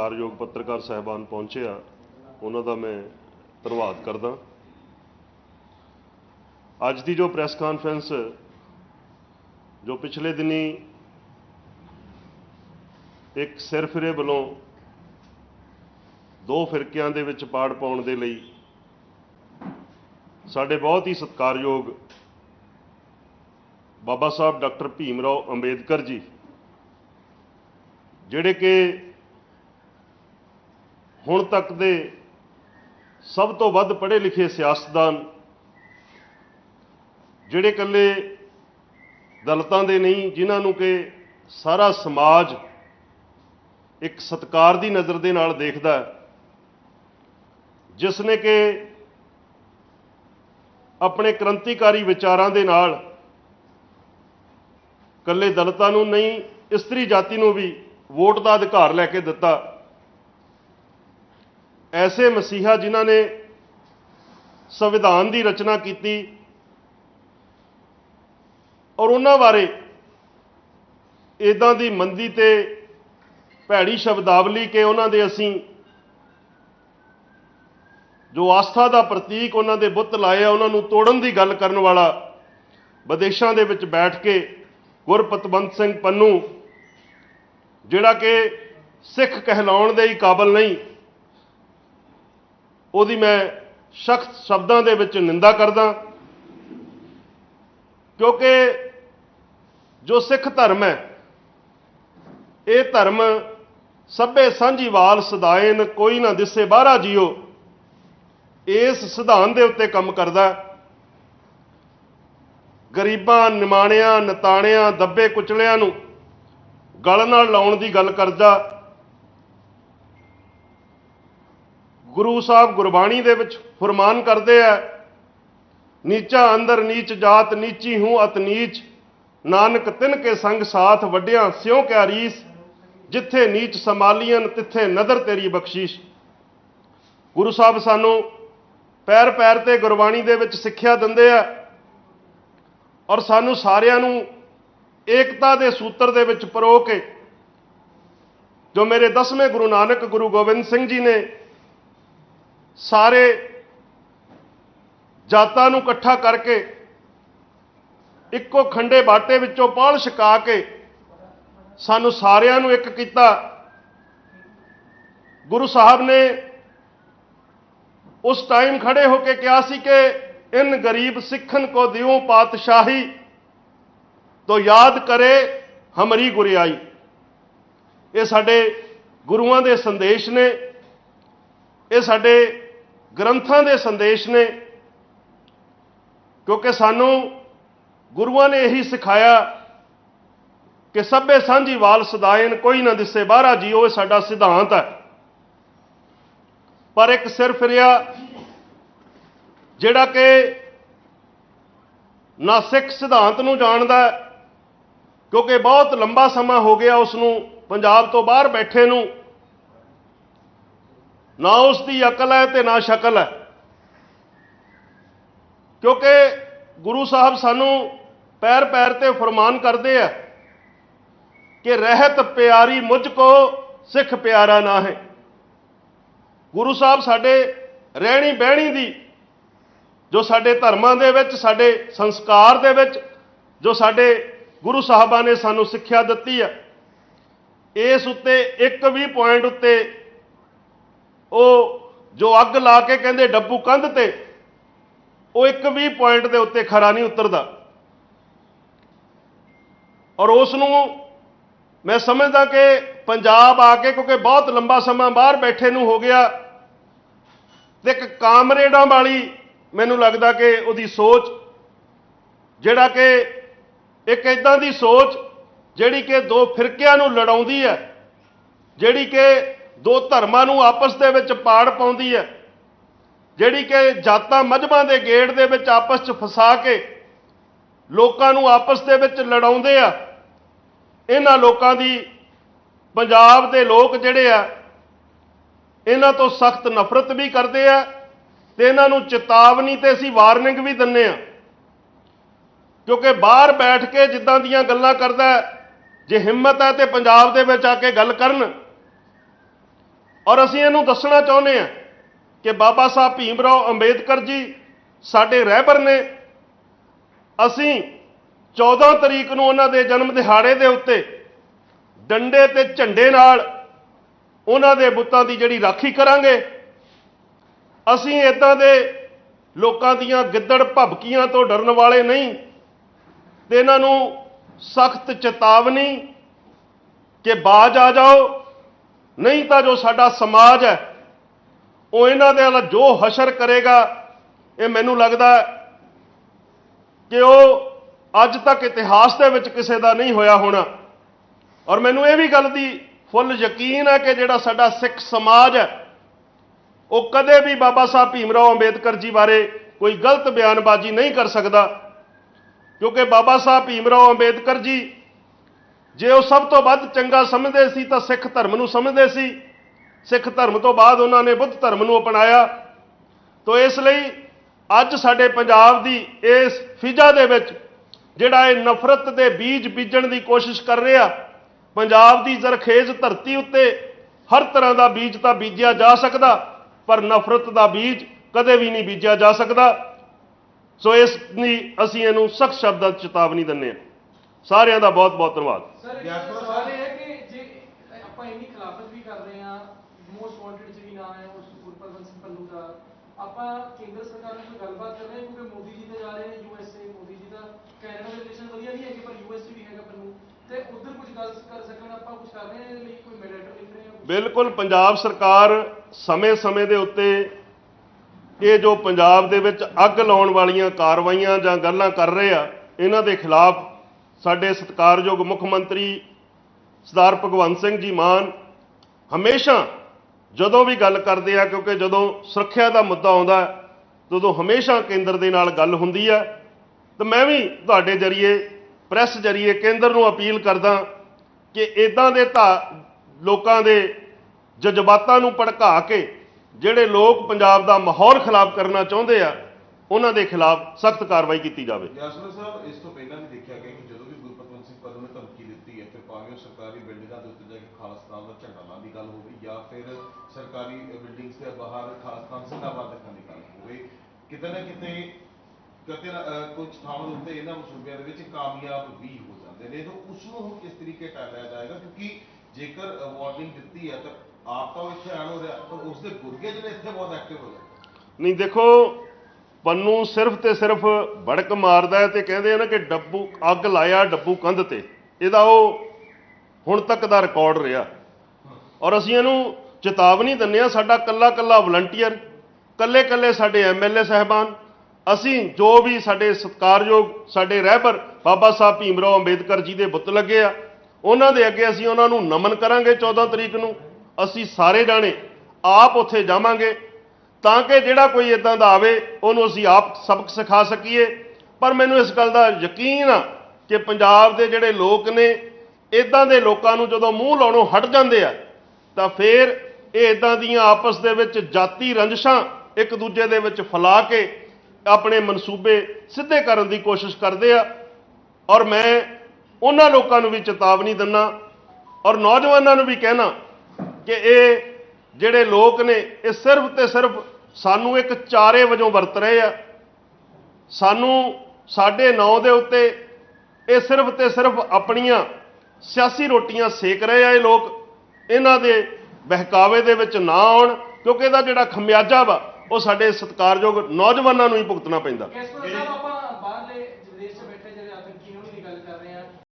ਕਾਰਯੋਗ ਪੱਤਰਕਾਰ ਸਹਿਬਾਨ ਪਹੁੰਚੇ ਆ, ਉਹਨਾਂ ਦਾ ਮੈਂ ਧੰਨਵਾਦ ਕਰਦਾ। ਅੱਜ ਦੀ ਜੋ ਪ੍ਰੈਸ ਕਾਨਫਰੰਸ, ਜੋ ਪਿਛਲੇ ਦਿਨੀ ਇੱਕ ਸਿਰਫਿਰੇ ਵੱਲੋਂ ਦੋ ਫਿਰਕਿਆਂ ਦੇ ਵਿੱਚ ਪਾੜ ਪਾਉਣ ਦੇ ਲਈ ਸਾਡੇ ਬਹੁਤ ਹੀ ਸਤਿਕਾਰਯੋਗ ਬਾਬਾ ਸਾਹਿਬ ਡਾਕਟਰ ਭੀਮ ਰਾਓ ਅੰਬੇਦਕਰ ਜੀ, ਜਿਹੜੇ ਕਿ ਹੁਣ ਤੱਕ ਦੇ ਸਭ ਤੋਂ ਵੱਧ ਪੜ੍ਹੇ ਲਿਖੇ ਸਿਆਸਤਦਾਨ ਜਿਹੜੇ ਇਕੱਲੇ ਦਲਤਾਂ ਦੇ ਨਹੀਂ, ਜਿਨ੍ਹਾਂ ਨੂੰ ਕਿ ਸਾਰਾ ਸਮਾਜ ਇੱਕ ਸਤਕਾਰ ਦੀ ਨਜ਼ਰ ਦੇ ਨਾਲ ਦੇਖਦਾ ਹੈ, ਜਿਸ ਨੇ ਕਿ ਆਪਣੇ ਕ੍ਰਾਂਤੀਕਾਰੀ ਵਿਚਾਰਾਂ ਦੇ ਨਾਲ ਕੱਲੇ ਦਲਤਾਂ ਨੂੰ ਨਹੀਂ, ਇਸਤਰੀ ਜਾਤੀ ਨੂੰ ਵੀ ਵੋਟ ਦਾ ਅਧਿਕਾਰ ਲੈ ਕੇ ਦਿੱਤਾ। ਐਸੇ ਮਸੀਹਾ ਜਿਨ੍ਹਾਂ ਨੇ ਸੰਵਿਧਾਨ ਦੀ ਰਚਨਾ ਕੀਤੀ ਔਰ ਉਹਨਾਂ ਬਾਰੇ ਇਦਾਂ ਦੀ ਮੰਦੀ ਤੇ ਭੈੜੀ ਸ਼ਬਦਾਵਲੀ ਕਿ ਉਹਨਾਂ ਦੇ ਅਸੀਂ ਜੋ ਆਸਥਾ ਦਾ ਪ੍ਰਤੀਕ ਉਹਨਾਂ ਦੇ ਬੁੱਤ ਲਾਏ ਆ, ਉਹਨਾਂ ਨੂੰ ਤੋੜਨ ਦੀ ਗੱਲ ਕਰਨ ਵਾਲਾ ਵਿਦੇਸ਼ਾਂ ਦੇ ਵਿੱਚ ਬੈਠ ਕੇ ਗੁਰਪਤਵੰਤ ਸਿੰਘ ਪੰਨੂ, ਜਿਹੜਾ ਕਿ ਸਿੱਖ ਕਹਿਲਾਉਣ ਦੇ ਹੀ ਕਾਬਲ ਨਹੀਂ ਉਹਦੀ ਮੈਂ ਸਖਤ ਸ਼ਬਦਾਂ ਦੇ ਵਿੱਚ ਨਿੰਦਾ ਕਰਦਾ ਕਿਉਂਕਿ ਜੋ ਸਿੱਖ ਧਰਮ ਹੈ, ਇਹ ਧਰਮ ਸਭੇ ਸਾਂਝੀਵਾਲ ਸਦਾਇਨ, ਕੋਈ ਨਾ ਦਿਸੇ ਬਾਹਰਾ ਜੀਓ, ਇਸ ਸਿਧਾਂਤ ਦੇ ਉੱਤੇ ਕੰਮ ਕਰਦਾ ਗਰੀਬਾਂ, ਨਿਮਾਣਿਆਂ, ਨਤਾਣਿਆਂ, ਦੱਬੇ ਕੁਚਲਿਆਂ ਨੂੰ ਗਲ ਨਾਲ ਲਾਉਣ ਦੀ ਗੱਲ ਕਰਦਾ। ਗੁਰੂ ਸਾਹਿਬ ਗੁਰਬਾਣੀ ਦੇ ਵਿੱਚ ਫਰਮਾਨ ਕਰਦੇ ਆ, ਨੀਚਾ ਅੰਦਰ ਨੀਚ ਜਾਤ, ਨੀਚੀ ਹੂੰ ਅਤ ਨੀਚ। ਨਾਨਕ ਤਿਨ ਕੇ ਸੰਗ ਸਾਥ ਵੱਡਿਆਂ, ਸਿਉ ਕਿਆ ਰੀਸ। ਜਿੱਥੇ ਨੀਚ ਸਮਾਲੀਆਂ ਤਿੱਥੇ ਨਦਰ ਤੇਰੀ ਬਖਸ਼ੀਸ਼। ਗੁਰੂ ਸਾਹਿਬ ਸਾਨੂੰ ਪੈਰ ਪੈਰ ਤੇ ਗੁਰਬਾਣੀ ਦੇ ਵਿੱਚ ਸਿੱਖਿਆ ਦਿੰਦੇ ਆ ਔਰ ਸਾਨੂੰ ਸਾਰਿਆਂ ਨੂੰ ਏਕਤਾ ਦੇ ਸੂਤਰ ਦੇ ਵਿੱਚ ਪਰੋ ਕੇ ਜੋ ਮੇਰੇ ਦਸਵੇਂ ਗੁਰੂ ਨਾਨਕ ਗੁਰੂ ਗੋਬਿੰਦ ਸਿੰਘ ਜੀ ਨੇ ਸਾਰੇ ਜਾਤਾਂ ਨੂੰ ਇਕੱਠਾ ਕਰਕੇ ਇੱਕੋ ਖੰਡੇ ਬਾਟੇ ਵਿੱਚੋਂ ਪਾਲ ਛਕਾ ਕੇ ਸਾਨੂੰ ਸਾਰਿਆਂ ਨੂੰ ਇੱਕ ਕੀਤਾ। ਗੁਰੂ ਸਾਹਿਬ ਨੇ ਉਸ ਟਾਈਮ ਖੜੇ ਹੋ ਕੇ ਕਿਹਾ ਸੀ ਕਿ ਇਨ ਗਰੀਬ ਸਿੱਖਨ ਕੋ ਦਿਓ ਪਾਤਸ਼ਾਹੀ, ਤੋ ਯਾਦ ਕਰੇ ਹਮਰੀ ਗੁਰਿਆਈ। ਇਹ ਸਾਡੇ ਗੁਰੂਆਂ ਦੇ ਸੰਦੇਸ਼ ਨੇ, ਇਹ ਸਾਡੇ ਗ੍ਰੰਥਾਂ ਦੇ ਸੰਦੇਸ਼ ਨੇ, ਕਿਉਂਕਿ ਸਾਨੂੰ ਗੁਰੂਆਂ ਨੇ ਇਹੀ ਸਿਖਾਇਆ ਕਿ ਸਭੇ ਸਾਂਝੀ ਵਾਲ ਸਦਾਇਨ, ਕੋਈ ਨਾ ਦਿਸੇ ਬਾਹਰਾ ਜੀਓ, ਇਹ ਸਾਡਾ ਸਿਧਾਂਤ ਹੈ। ਪਰ ਇੱਕ ਸਿਰ ਫਿਰਿਆ ਜਿਹੜਾ ਕਿ ਨਾ ਸਿੱਖ ਸਿਧਾਂਤ ਨੂੰ ਜਾਣਦਾ ਕਿਉਂਕਿ ਬਹੁਤ ਲੰਬਾ ਸਮਾਂ ਹੋ ਗਿਆ ਉਸ ਨੂੰ ਪੰਜਾਬ ਤੋਂ ਬਾਹਰ ਬੈਠੇ ਨੂੰ ਨਾ ਉਸ ਦੀ ਅਕਲ ਹੈ ਤੇ ਨਾ ਸ਼ਕਲ ਹੈ। ਕਿਉਂਕਿ ਗੁਰੂ ਸਾਹਿਬ ਸਾਨੂੰ ਪੈਰ ਪੈਰ ਤੇ ਫਰਮਾਨ ਕਰਦੇ ਆ ਕਿ ਰਹਿਤ ਪਿਆਰੀ ਮੁਝ ਕੋ, ਸਿੱਖ ਪਿਆਰਾ ਨਾ ਹੈ ਗੁਰੂ ਸਾਹਿਬ ਸਾਡੇ ਰਹਿਣੀ ਬਹਿਣੀ ਦੀ, ਜੋ ਸਾਡੇ ਧਰਮਾਂ ਦੇ ਵਿੱਚ, ਸਾਡੇ ਸੰਸਕਾਰ ਦੇ ਵਿੱਚ, ਜੋ ਸਾਡੇ ਗੁਰੂ ਸਾਹਿਬਾਂ ਨੇ ਸਾਨੂੰ ਸਿੱਖਿਆ ਦਿੱਤੀ ਹੈ ਇਸ ਉੱਤੇ ਇੱਕ ਵੀ ਪੁਆਇੰਟ ਉੱਤੇ ਉਹ ਜੋ ਅੱਗ ਲਾ ਕੇ ਕਹਿੰਦੇ ਡੱਬੂ ਕੰਧ ਤੇ, ਉਹ ਇੱਕ ਵੀ ਪੁਆਇੰਟ ਦੇ ਉੱਤੇ ਖਰਾ ਨਹੀਂ ਉਤਰਦਾ। ਔਰ ਉਸ ਨੂੰ ਮੈਂ ਸਮਝਦਾ ਕਿ ਪੰਜਾਬ ਆ ਕੇ, ਕਿਉਂਕਿ ਬਹੁਤ ਲੰਬਾ ਸਮਾਂ ਬਾਹਰ ਬੈਠੇ ਨੂੰ ਹੋ ਗਿਆ, ਤੇ ਇੱਕ ਕਾਮਰੇਡਾਂ ਵਾਲੀ ਮੈਨੂੰ ਲੱਗਦਾ ਕਿ ਉਹਦੀ ਸੋਚ, ਜਿਹੜਾ ਕਿ ਇੱਕ ਇਦਾਂ ਦੀ ਸੋਚ, ਜਿਹੜੀ ਕਿ ਦੋ ਫਿਰਕਿਆਂ ਨੂੰ ਲੜਾਉਂਦੀ ਹੈ, ਜਿਹੜੀ ਕਿ ਦੋ ਧਰਮਾਂ ਨੂੰ ਆਪਸ ਦੇ ਵਿੱਚ ਪਾੜ ਪਾਉਂਦੀ ਹੈ, ਜਿਹੜੀ ਕਿ ਜਾਤਾਂ ਮਜਬਾਂ ਦੇ ਗੇੜ ਦੇ ਵਿੱਚ ਆਪਸ 'ਚ ਫਸਾ ਕੇ ਲੋਕਾਂ ਨੂੰ ਆਪਸ ਦੇ ਵਿੱਚ ਲੜਾਉਂਦੇ ਆ। ਇਹਨਾਂ ਲੋਕਾਂ ਦੀ ਪੰਜਾਬ ਦੇ ਲੋਕ ਜਿਹੜੇ ਆ, ਇਹਨਾਂ ਤੋਂ ਸਖਤ ਨਫ਼ਰਤ ਵੀ ਕਰਦੇ ਆ ਤੇ ਇਹਨਾਂ ਨੂੰ ਚੇਤਾਵਨੀ ਤੇ ਅਸੀਂ ਵਾਰਨਿੰਗ ਵੀ ਦਿੰਨੇ ਆ। ਕਿਉਂਕਿ ਬਾਹਰ ਬੈਠ ਕੇ ਜਿੱਦਾਂ ਦੀਆਂ ਗੱਲਾਂ ਕਰਦਾ ਜੇ ਹਿੰਮਤ ਹੈ ਤੇ ਪੰਜਾਬ ਦੇ ਵਿੱਚ ਆ ਕੇ ਗੱਲ ਕਰਨ ਔਰ ਅਸੀਂ ਇਹਨੂੰ ਦੱਸਣਾ ਚਾਹੁੰਦੇ ਹਾਂ ਕਿ ਬਾਬਾ ਸਾਹਿਬ ਭੀਮ ਰਾਓ ਅੰਬੇਦਕਰ ਜੀ ਸਾਡੇ ਰਹਿਬਰ ਨੇ। ਅਸੀਂ 14 ਤਰੀਕ ਨੂੰ ਉਹਨਾਂ ਦੇ ਜਨਮ ਦਿਹਾੜੇ ਦੇ ਉੱਤੇ ਡੰਡੇ ਤੇ ਝੰਡੇ ਨਾਲ ਉਹਨਾਂ ਦੇ ਬੁੱਤਾਂ ਦੀ ਜਿਹੜੀ ਰਾਖੀ ਕਰਾਂਗੇ। ਅਸੀਂ ਇਦਾਂ ਦੇ ਲੋਕਾਂ ਦੀਆਂ ਗਿੱਦੜ ਭਬਕੀਆਂ ਤੋਂ ਡਰਨ ਵਾਲੇ ਨਹੀਂ ਤੇ ਇਹਨਾਂ ਨੂੰ ਸਖਤ ਚੇਤਾਵਨੀ ਕਿ ਬਾਜ ਆ ਜਾਓ। ਨਹੀਂ ਤਾਂ ਜੋ ਸਾਡਾ ਸਮਾਜ ਹੈ, ਉਹ ਇਹਨਾਂ ਦੇ ਨਾਲ ਜੋ ਹਸ਼ਰ ਕਰੇਗਾ, ਇਹ ਮੈਨੂੰ ਲੱਗਦਾ ਕਿ ਉਹ ਅੱਜ ਤੱਕ ਇਤਿਹਾਸ ਦੇ ਵਿੱਚ ਕਿਸੇ ਦਾ ਨਹੀਂ ਹੋਇਆ ਹੋਣਾ। ਔਰ ਮੈਨੂੰ ਇਹ ਵੀ ਗੱਲ ਦੀ ਫੁੱਲ ਯਕੀਨ ਹੈ ਕਿ ਜਿਹੜਾ ਸਾਡਾ ਸਿੱਖ ਸਮਾਜ ਹੈ, ਉਹ ਕਦੇ ਵੀ ਬਾਬਾ ਸਾਹਿਬ ਭੀਮ ਰਾਓ ਅੰਬੇਦਕਰ ਜੀ ਬਾਰੇ ਕੋਈ ਗਲਤ ਬਿਆਨਬਾਜ਼ੀ ਨਹੀਂ ਕਰ ਸਕਦਾ, ਕਿਉਂਕਿ ਬਾਬਾ ਸਾਹਿਬ ਭੀਮ ਰਾਓ ਅੰਬੇਦਕਰ ਜੀ ਜੇ ਉਹ ਸਭ ਤੋਂ ਵੱਧ ਚੰਗਾ ਸਮਝਦੇ ਸੀ ਤਾਂ ਸਿੱਖ ਧਰਮ ਨੂੰ ਸਮਝਦੇ ਸੀ। ਸਿੱਖ ਧਰਮ ਤੋਂ ਬਾਅਦ ਉਹਨਾਂ ਨੇ ਬੁੱਧ ਧਰਮ ਨੂੰ ਅਪਣਾਇਆ। ਤੋਂ ਇਸ ਲਈ ਅੱਜ ਸਾਡੇ ਪੰਜਾਬ ਦੀ ਇਸ ਫਿਜ਼ਾ ਦੇ ਵਿੱਚ ਜਿਹੜਾ ਇਹ ਨਫ਼ਰਤ ਦੇ ਬੀਜ ਬੀਜਣ ਦੀ ਕੋਸ਼ਿਸ਼ ਕਰ ਰਿਹਾ, ਪੰਜਾਬ ਦੀ ਜ਼ਰਖੇਜ਼ ਧਰਤੀ ਉੱਤੇ ਹਰ ਤਰ੍ਹਾਂ ਦਾ ਬੀਜ ਤਾਂ ਬੀਜਿਆ ਜਾ ਸਕਦਾ, ਪਰ ਨਫ਼ਰਤ ਦਾ ਬੀਜ ਕਦੇ ਵੀ ਨਹੀਂ ਬੀਜਿਆ ਜਾ ਸਕਦਾ। ਸੋ ਇਸ ਲਈ ਅਸੀਂ ਇਹਨੂੰ ਸਖਤ ਸ਼ਬਦਾਂ 'ਚ ਚੇਤਾਵਨੀ ਦਿੰਦੇ ਹਾਂ। ਸਾਰਿਆਂ ਦਾ ਬਹੁਤ ਬਹੁਤ ਧੰਨਵਾਦ। ਸਰ ਇੱਕ ਯਾਰ ਸਵਾਲ ਇਹ ਹੈ ਕਿ ਜੇ ਆਪਾਂ ਇੰਨੀ ਖਿਲਾਫਤ ਵੀ ਕਰ ਰਹੇ ਹਾਂ ਮੋਸਟ ਵਾਂਟਡ ਚ ਵੀ ਨਾਮ ਹੈ ਉਸ ਗੁਰਪ੍ਰਵਨ ਸਿੰਘ ਪੰਨੂ ਦਾ ਆਪਾਂ ਕੇਂਦਰ ਸਰਕਾਰ ਨਾਲ ਕੋਈ ਗੱਲਬਾਤ ਕਰ ਰਹੇ ਹਾਂ? ਕਿਉਂਕਿ ਮੋਦੀ ਜੀ ਤੇ ਜਾ ਰਹੇ ਨੇ ਯੂਐਸਏ ਮੋਦੀ ਜੀ ਦਾ ਕੈਨੇਡਾ ਦੇ ਰਿਲੇਸ਼ਨ ਵਧੀਆ ਨਹੀਂ ਹੈਗੇ ਪਰ ਯੂਐਸਏ ਵੀ ਹੈਗਾ ਪੰਨੂ। ਤੇ ਉਧਰ ਕੁਝ ਗੱਲ ਕਰ ਸਕਣ ਆਪਾਂ ਕੁਝ ਕਰ ਰਹੇ ਹਾਂ ਇਹਦੇ ਲਈ ਕੋਈ ਮੈਡੀਏਟਰ ਲਿਖ ਰਹੇ ਹਾਂ? ਬਿਲਕੁਲ ਪੰਜਾਬ ਸਰਕਾਰ ਸਮੇਂ-ਸਮੇਂ ਦੇ ਉੱਤੇ ਇਹ ਜੋ ਪੰਜਾਬ ਦੇ ਵਿੱਚ ਅੱਗ ਲਾਉਣ ਵਾਲੀਆਂ ਕਾਰਵਾਈਆਂ ਜਾਂ ਗੱਲਾਂ ਕਰ ਰਹੇ ਆ ਇਹਨਾਂ ਦੇ ਖਿਲਾਫ ਸਾਡੇ ਸਤਿਕਾਰਯੋਗ ਮੁੱਖ ਮੰਤਰੀ ਸਰਦਾਰ ਭਗਵੰਤ ਸਿੰਘ ਜੀ ਮਾਨ ਹਮੇਸ਼ਾ ਜਦੋਂ ਵੀ ਗੱਲ ਕਰਦੇ ਆ ਕਿਉਂਕਿ ਜਦੋਂ ਸੁਰੱਖਿਆ ਦਾ ਮੁੱਦਾ ਆਉਂਦਾ ਹੈ, ਉਦੋਂ ਹਮੇਸ਼ਾ ਕੇਂਦਰ ਦੇ ਨਾਲ ਗੱਲ ਹੁੰਦੀ ਹੈ ਤੇ ਮੈਂ ਵੀ ਤੁਹਾਡੇ ਜਰੀਏ ਪ੍ਰੈਸ ਜਰੀਏ ਕੇਂਦਰ ਨੂੰ ਅਪੀਲ ਕਰਦਾ ਕਿ ਇਦਾਂ ਦੇ ਧਾ ਲੋਕਾਂ ਦੇ ਜਜ਼ਬਾਤਾਂ ਨੂੰ ਭੜਕਾ ਕੇ ਜਿਹੜੇ ਲੋਕ ਪੰਜਾਬ ਦਾ ਮਾਹੌਲ ਖਰਾਬ ਕਰਨਾ ਚਾਹੁੰਦੇ ਆ ਉਹਨਾਂ ਦੇ ਖਿਲਾਫ ਸਖਤ ਕਾਰਵਾਈ ਕੀਤੀ ਜਾਵੇ। ਯਾਸਮਨ ਸਾਹਿਬ ਇਸ ਤੋਂ ਪਹਿਲਾਂ ਵੀ ਦੇਖਿਆ ਗਿਆ ਕਿ ਜਦੋਂ ਵੀ ਗੁਰਪਤਵੰਤ ਸਿੰਘ ਪੰਨੂ ਨੇ ਧਮਕੀ ਦਿੱਤੀ ਹੈ ਫਿਰ ਭਾਵੇਂ ਉਹ ਸਰਕਾਰੀ ਬਿਲਡਿੰਗਾਂ ਦੇ ਉੱਤੇ ਜਾ ਕੇ ਖਾਲਸਤਾਨ ਦਾ ਝੰਡਾ ਲਾਉਣ ਦੀ ਗੱਲ ਹੋਵੇ ਜਾਂ ਫਿਰ ਸਰਕਾਰੀ ਬਿਲਡਿੰਗਸ ਦੇ ਬਾਹਰ ਖਾਲਸਤਾਨ ਜ਼ਿੰਦਾਬਾਦ ਰੱਖਣ ਦੀ ਗੱਲ ਹੋਵੇ, ਕਿਤੇ ਨਾ ਕਿਤੇ ਕਿਤੇ ਕੁਝ ਥਾਵਾਂ ਦੇ ਉੱਤੇ ਇਹਨਾਂ ਮਸੂਬਿਆਂ ਦੇ ਵਿੱਚ ਕਾਮਯਾਬ ਵੀ ਹੋ ਜਾਂਦੇ ਨੇ। ਤਾਂ ਉਸ ਨੂੰ ਹੁਣ ਕਿਸ ਤਰੀਕੇ ਟਾਲਿਆ ਜਾਏਗਾ? ਕਿਉਂਕਿ ਜੇਕਰ ਵਾਰਨਿੰਗ ਦਿੱਤੀ ਹੈ ਤਾਂ ਆਪ ਤਾਂ ਇੱਥੇ ਆਣ ਹੋ ਰਿਹਾ ਪਰ ਉਸ ਦੇ ਗੁਰਗੇ ਜਿਹੜੇ ਇੱਥੇ ਬਹੁਤ ਐਕਟਿਵ ਹੋ ਜਾਂਦੇ ਨਹੀਂ, ਦੇਖੋ, ਪੰਨੂ ਸਿਰਫ ਤੇ ਸਿਰਫ ਭੜਕ ਮਾਰਦਾ ਤੇ ਕਹਿੰਦੇ ਆ ਨਾ ਕਿ ਡੱਬੂ ਅੱਗ ਲਾਇਆ ਡੱਬੂ ਕੰਧ ਤੇ। ਇਹਦਾ ਉਹ ਹੁਣ ਤੱਕ ਦਾ ਰਿਕਾਰਡ ਰਿਹਾ। ਔਰ ਅਸੀਂ ਇਹਨੂੰ ਚੇਤਾਵਨੀ ਦਿੰਦੇ ਆ ਸਾਡਾ ਕੱਲਾ ਕੱਲਾ ਵਲੰਟੀਅਰ, ਕੱਲੇ ਕੱਲੇ ਸਾਡੇ ਐਮਐਲਏ ਸਹਿਬਾਨ, ਅਸੀਂ ਜੋ ਵੀ ਸਾਡੇ ਸਤਿਕਾਰਯੋਗ ਸਾਡੇ ਰਹਿਬਰ ਬਾਬਾ ਸਾਹਿਬ ਭੀਮ ਰਾਓ ਅੰਬੇਦਕਰ ਜੀ ਦੇ ਬੁੱਤ ਲੱਗੇ ਆ, ਉਹਨਾਂ ਦੇ ਅੱਗੇ ਅਸੀਂ ਉਹਨਾਂ ਨੂੰ ਨਮਨ ਕਰਾਂਗੇ 14 ਤਰੀਕ ਨੂੰ। ਅਸੀਂ ਸਾਰੇ ਜਾਣੇ ਆਪ ਉੱਥੇ ਜਾਵਾਂਗੇ, ਤਾਂ ਕਿ ਜਿਹੜਾ ਕੋਈ ਇਦਾਂ ਦਾ ਆਵੇ, ਉਹਨੂੰ ਅਸੀਂ ਆਪ ਸਬਕ ਸਿਖਾ ਸਕੀਏ। ਪਰ ਮੈਨੂੰ ਇਸ ਗੱਲ ਦਾ ਯਕੀਨ ਆ ਕਿ ਪੰਜਾਬ ਦੇ ਜਿਹੜੇ ਲੋਕ ਨੇ ਇਦਾਂ ਦੇ ਲੋਕਾਂ ਨੂੰ ਜਦੋਂ ਮੂੰਹ ਲਾਉਣੋਂ ਹਟ ਜਾਂਦੇ ਆ, ਤਾਂ ਫਿਰ ਇਹ ਇਦਾਂ ਦੀਆਂ ਆਪਸ ਦੇ ਵਿੱਚ ਜਾਤੀ ਰੰਜਸ਼ਾਂ ਇੱਕ ਦੂਜੇ ਦੇ ਵਿੱਚ ਫੈਲਾ ਕੇ ਆਪਣੇ ਮਨਸੂਬੇ ਸਿੱਧੇ ਕਰਨ ਦੀ ਕੋਸ਼ਿਸ਼ ਕਰਦੇ ਆ। ਔਰ ਮੈਂ ਉਹਨਾਂ ਲੋਕਾਂ ਨੂੰ ਵੀ ਚੇਤਾਵਨੀ ਦਿੰਨਾ ਔਰ ਨੌਜਵਾਨਾਂ ਨੂੰ ਵੀ ਕਹਿਣਾ ਕਿ ਇਹ ਜਿਹੜੇ ਲੋਕ ਨੇ, ਇਹ ਸਿਰਫ ਤੇ ਸਿਰਫ ਸਾਨੂੰ ਇੱਕ ਚਾਰੇ ਵਜੋਂ ਵਰਤ ਰਹੇ ਆ। ਸਾਨੂੰ ਸਾਡੇ ਨਾਂ ਦੇ ਉੱਤੇ ਇਹ ਸਿਰਫ ਤੇ ਸਿਰਫ ਆਪਣੀਆਂ ਸਿਆਸੀ ਰੋਟੀਆਂ ਸੇਕ ਰਹੇ ਆ ਇਹ ਲੋਕ। ਇਹਨਾਂ ਦੇ ਬਹਿਕਾਵੇ ਦੇ ਵਿੱਚ ਨਾ ਆਉਣ, ਕਿਉਂਕਿ ਇਹਦਾ ਜਿਹੜਾ ਖਮਿਆਜਾ ਵਾ, ਉਹ ਸਾਡੇ ਸਤਿਕਾਰਯੋਗ ਨੌਜਵਾਨਾਂ ਨੂੰ ਹੀ ਭੁਗਤਣਾ ਪੈਂਦਾ।